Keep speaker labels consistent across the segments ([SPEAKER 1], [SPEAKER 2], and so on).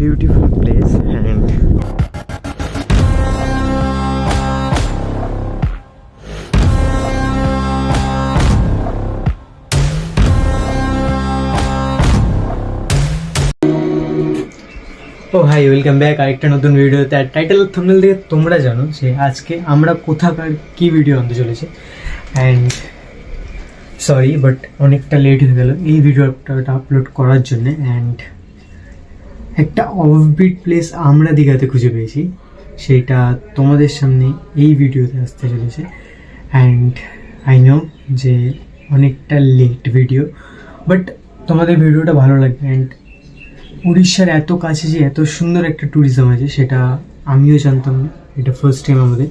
[SPEAKER 1] beautiful place and ও hi welcome back আরেকটা নতুন ভিডিওতে আর টাইটেল থাম্বনেল থেকে তোমরা জানো যে আজকে আমরা কোথাকার কি ভিডিও আনতে চলেছে। অ্যান্ড সরি বাট অনেকটা লেট হয়ে গেল এই ভিডিওটা আপলোড করার জন্যে। অ্যান্ড একটা অফবিট প্লেস আমরা দীঘাতে খুঁজে পেয়েছি। সেইটা তোমাদের সামনে এই ভিডিওতে আসতে চলেছে। অ্যান্ড আই নো যে অনেকটা লেট ভিডিও বাট তোমাদের ভিডিওটা ভালো লাগবে। অ্যান্ড উড়িষ্যার এত কাছে যে এত সুন্দর একটা ট্যুরিজম আছে, সেটা আমিও জানতাম না। এটা ফার্স্ট টাইম আমাদের।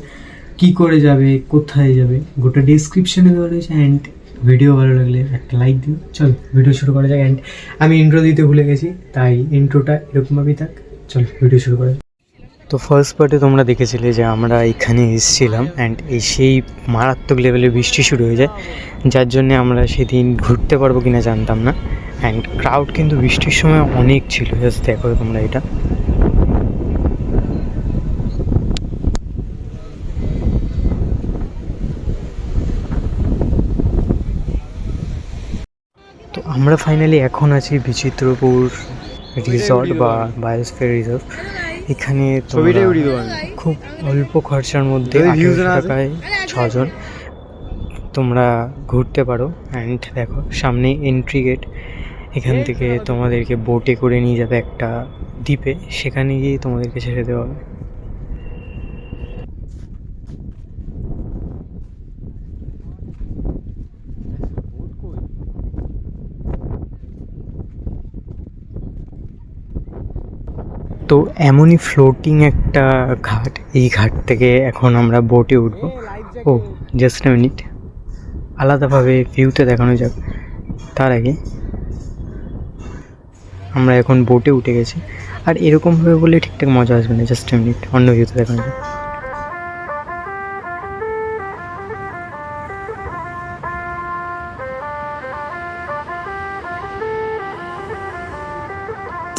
[SPEAKER 1] কী করে যাবে, কোথায় যাবে, গোটা ডিসক্রিপশনে দেওয়া রয়েছে। অ্যান্ড ভিডিও ভালো লাগলে একটা লাইক দিও। চল ভিডিও শুরু করা যাক। অ্যান্ড আমি ইন্ট্রো দিতে ভুলে গেছি, তাই ইন্ট্রোটা এরকমভাবেই থাক। চল ভিডিও শুরু করা। তো ফার্স্ট পার্টে তোমরা দেখেছিলে যে আমরা এখানে এসেছিলাম অ্যান্ড এই সেই মারাত্মক লেভেলের বৃষ্টি শুরু হয়ে যায়। যার জন্য আমরা সেদিন ঘুরতে পারব কিনা জানতাম না। অ্যান্ড ক্রাউড কিন্তু বৃষ্টির সময় অনেক ছিল। জাস্ট দেখো তোমরা এটা। আমরা ফাইনালি এখন আছি বিচিত্রপুর রিসর্ট বা বায়োস্ফিয়ার রিজার্ভ এখানে খুব অল্প খরচার মধ্যে টাকায় ছজন তোমরা ঘুরতে পারো। অ্যান্ড দেখো সামনে এন্ট্রি গেট এখান থেকে তোমাদেরকে বোটে করে নিয়ে যাবে একটা দ্বীপে। সেখানে গিয়ে তোমাদেরকে ছেড়ে দেওয়া হবে তো এমনই ফ্লোটিং একটা ঘাট। এই ঘাট থেকে এখন আমরা বোটে উঠব। ও জাস্ট মিনিট আলাদাভাবে ভিউতে দেখানো যাক। তার আগে আমরা এখন বোটে উঠে গেছি। আর এরকমভাবে বলে ঠিকঠাক মজা আসবে না। জাস্ট মিনিট অন্য ভিউতে দেখানো যাক।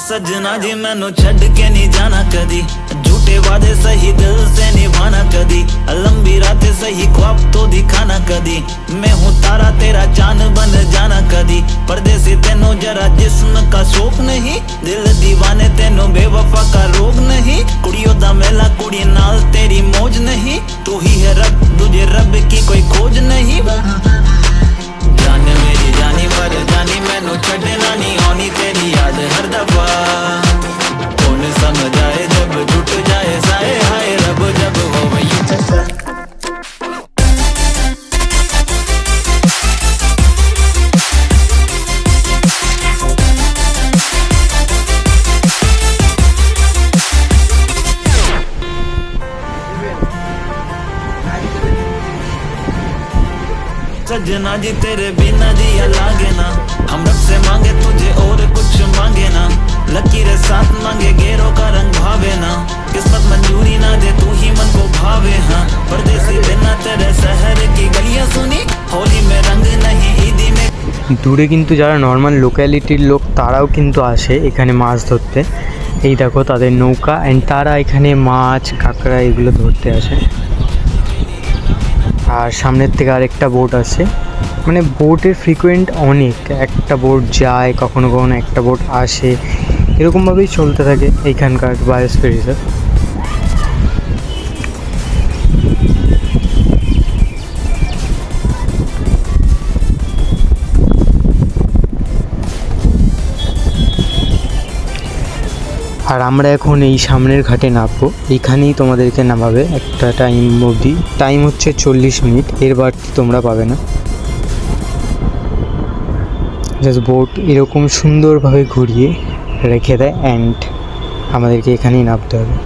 [SPEAKER 2] ਸੱਜਣਾ ਜੀ ਮੈਨੂੰ ਛੱਡ ਕੇ ਨਹੀਂ ਜਾਣਾ ਕਦੀ ਝੂਠੇ ਵਾਦੇ ਸਹੀ ਦਿਲ से निभाना कदी लंबी रातें सही ख्वाब तो दिखाना कदी मैं हूँ तारा तेरा चांद बन जाना कदी परदेसी तेनों जरा जिस्म का शौक नहीं दिल दीवाने तेनों बेवफा का रोग नहीं कुड़ियों दा मेला कुड़ी नाल तेरी मौज नहीं तू ही है रब तुझे रब की कोई खोज नहीं सजना जी तेरे बिना जिया लागे ना हम रब से मांगे तुझे और कुछ मांगे ना लकीर साथ मांगे गेरों का रंग भावे ना किस्मत मंजूरी ना दे तू ही मन को भावे हाँ परदेसी बिना तेरे शहर की गलियां सुनी होली में रंग नहीं ईदी में
[SPEAKER 1] দূরে কিন্তু যারা নর্মাল লোক্যালিটির লোক তারাও কিন্তু আসে এখানে মাছ ধরতে এই দেখো তাদের নৌকা অ্যান্ড তারা এখানে মাছ কাঁকড়া এগুলো ধরতে আসে আর সামনের থেকে আরেকটা বোট আছে। মানে বোটের ফ্রিকোয়েন্ট অনেক। একটা বোট যায়, কখনো কখনো একটা বোট আসে। এরকমভাবেই চলতে থাকে এইখানকার বায়োস্ফিয়ার রিজার্ভ আর আমরা এখন এই সামনের ঘাটে নামবো। এখানেই তোমাদেরকে নামাবে একটা টাইম অবধি। টাইম হচ্ছে চল্লিশ মিনিট এর বাড়তি তোমরা পাবে না। জাস্ট বোট এরকম সুন্দরভাবে ঘুরিয়ে রেখে দেয় অ্যান্ড আমাদেরকে এখানেই নামতে হবে।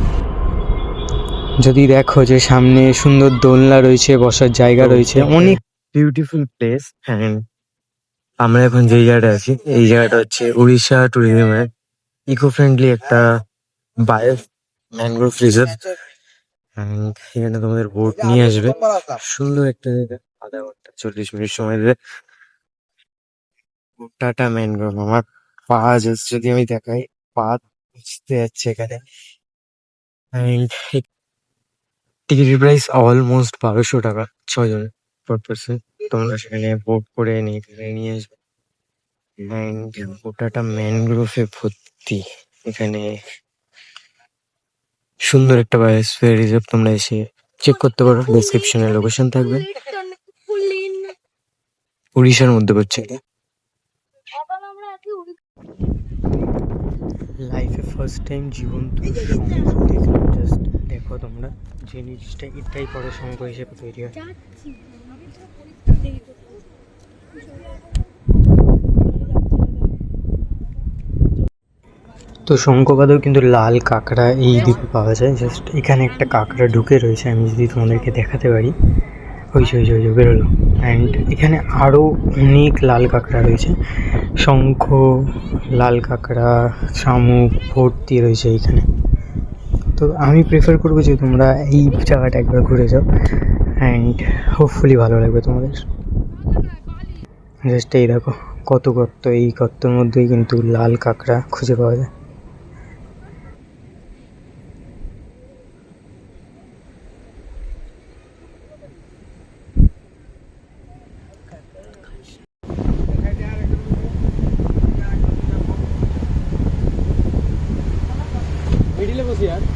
[SPEAKER 1] যদি দেখো যে সামনে সুন্দর দোলনা রয়েছে বসার জায়গা রয়েছে অনেক বিউটিফুল প্লেস আমরা এখন যেই জায়গাটা আছি এই জায়গাটা হচ্ছে উড়িষ্যা ট্যুরিজমের ইকো ফ্রেন্ডলি একটা বায়ো ম্যানগ্রোভ রিজার্ভ এখানে তোমাদের বোট নিয়ে আসবে। সুন্দর একটা জায়গা। আধা ঘণ্টা চল্লিশ মিনিট সময় দেবে। টাটা ম্যানগ্রোভ আমার পা জাস্ট যদি আমি দেখাই পা বুঝতে যাচ্ছে এখানে। টিকিটের প্রাইস অলমোস্ট বারোশো টাকা ছজন পার পার্সন তোমরা সেখানে বোট করে নিয়ে নিয়ে আসবে। অ্যান্ড গোটাটা ম্যানগ্রোভে ভর্তি। এখানে সুন্দর একটা বায়োস্ফিয়ার রিজার্ভ তোমরা এসে চেক করতে পারো। ডেসক্রিপশনে লোকেশন থাকবে। উড়িষ্যার মধ্যে পড়ছে এটা। লাইফে ফার্স্ট টাইম জীবন্ত জাস্ট দেখো তোমরা, যে জিনিসটা এটাই পরে শঙ্খ হিসেবে তৈরি হয়। তো শঙ্খপাতেও কিন্তু লাল কাঁকড়া এই দ্বীপে পাওয়া যায়। জাস্ট এখানে একটা কাঁকড়া ঢুকে রয়েছে, আমি যদি তোমাদেরকে দেখাতে পারি। ওই যে ওই যে ওই যে, বেরোলো। অ্যান্ড এখানে আরও অনেক লাল কাঁকড়া রয়েছে। শঙ্খ, লাল কাঁকড়া, শামুক, ভর্তি রয়েছে এইখানে তো আমি প্রেফার করব যে তোমরা এই জায়গাটা একবার ঘুরে যাও। অ্যান্ড হোপফুলি ভালো লাগবে তোমাদের। জাস্ট এই দেখো, কত গর্ত, এই গর্তর মধ্যেই কিন্তু লাল কাঁকড়া খুঁজে পাওয়া যায়। here.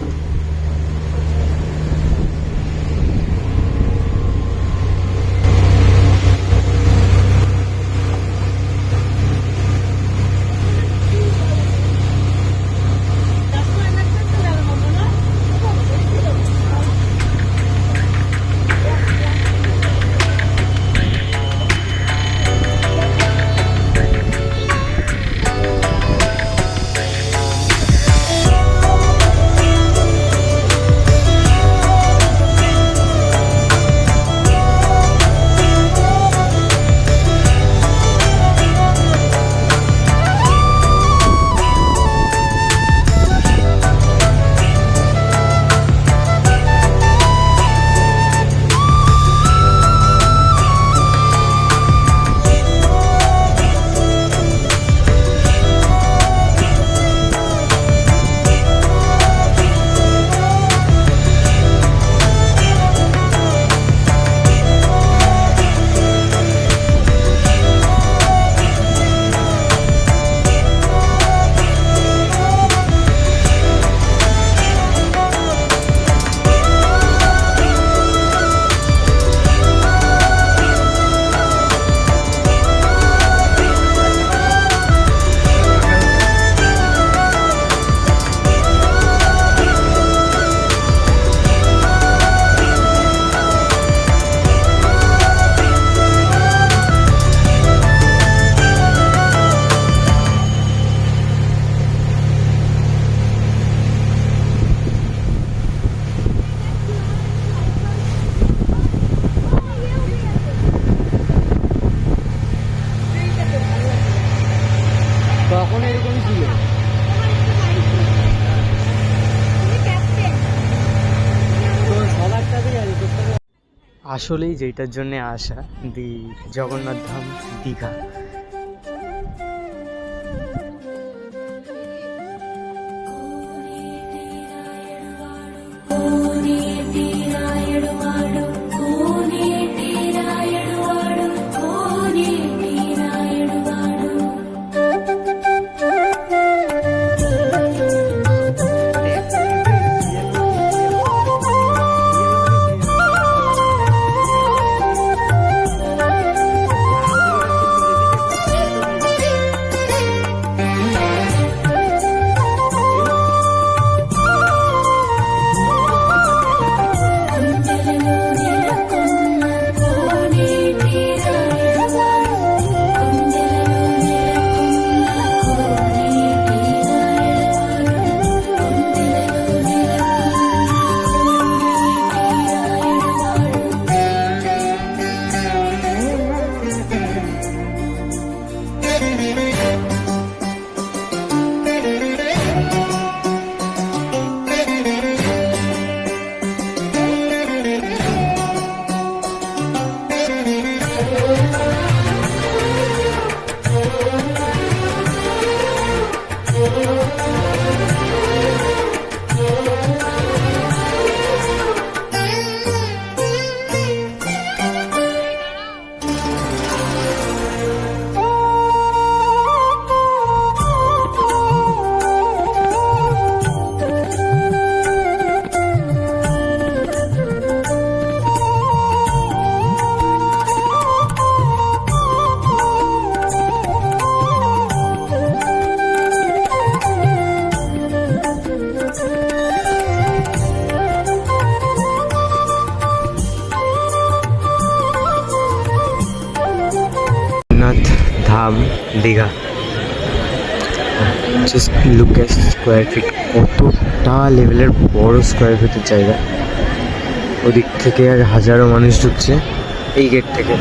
[SPEAKER 1] আসলেই যেটার জন্য আসা the Jagannath Dham
[SPEAKER 3] Digha. Thank you. Just look square feet কতটা লেভেলের বড় স্কোয়ার ফিটের জায়গা। ওদিক থেকে আর হাজারো মানুষ ঢুকছে এই গেট থেকে।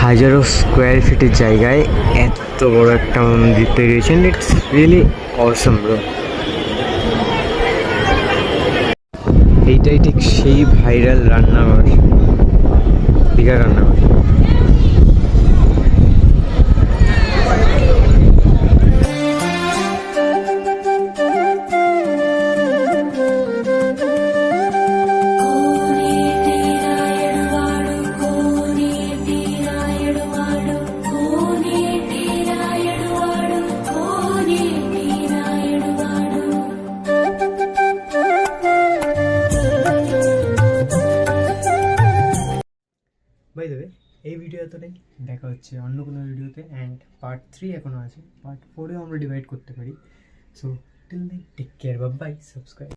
[SPEAKER 3] হাজারো স্কোয়ার ফিটের জায়গায় এত বড় একটা মন্দির তৈরি হয়েছে ইটস রিয়েলি অসম ব্রো এইটাই ঠিক সেই ভাইরাল রান্নাঘর, দীঘা রান্নাঘর। দেখা হচ্ছে অন্য কোনো ভিডিওতে অ্যান্ড পার্ট থ্রি এখনও আছে। পার্ট ফোরেও আমরা ডিভাইড করতে পারি। So till then take care বা বাই সাবস্ক্রাইব